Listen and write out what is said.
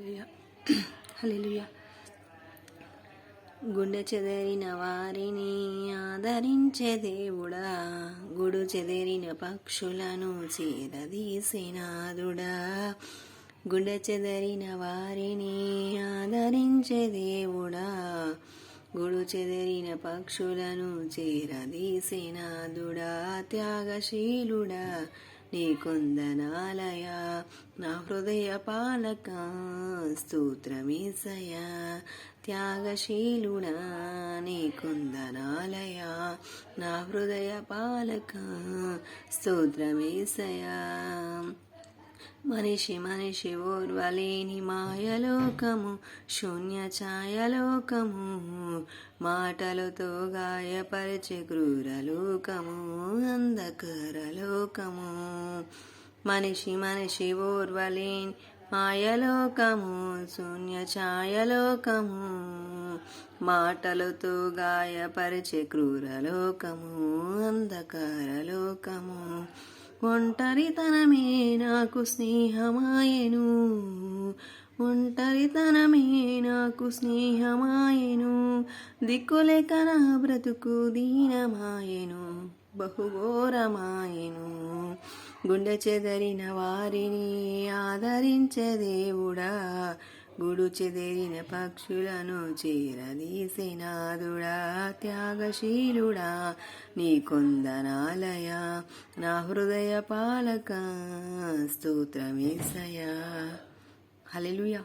హల్లెలూయా. గుండె చెదరిన వారిని ఆదరించే దేవుడా గుడు చెదరిన పక్షులను చేరదీసినాదుడా గుండె చెదరిన వారిని ఆదరించే దేవుడా గుడు చెదరిన పక్షులను చేరదీసినాదుడా త్యాగశీలుడా నీ కొందనాలయ నా హృదయ పాలక స్తోత్రమీసయ త్యాగశీలుడా నీ కొందనాలయ నా హృదయ పాలక స్తోత్రమేసయ మనిషి మనిషి ఓర్వలేని మాయలోకము శూన్య ఛాయలోకము మాటలతో గాయపరిచే క్రూరలోకము అంధకారలోకము. మనిషి మనిషి ఓర్వలేని మాయలోకము శూన్య ఛాయలోకము మాటలతో గాయపరిచే క్రూరలోకము అంధకారలోకము. ఒంటరితనమే నాకు స్నేహమాయను. ఒంటరితనమే నాకు స్నేహమాయను. దిక్కులేక నా బ్రతుకు దీనమాయను. బహుఘోరమాయను. గుండె చెదరిన వారిని ఆదరించే దేవుడా. గుడు చెదిరిన పక్షులను చేరదీసినాదుడా. త్యాగశీలుడా నీ కొందనాలయ. నా హృదయ పాలక స్తోత్రమేసయ. హలెలుయా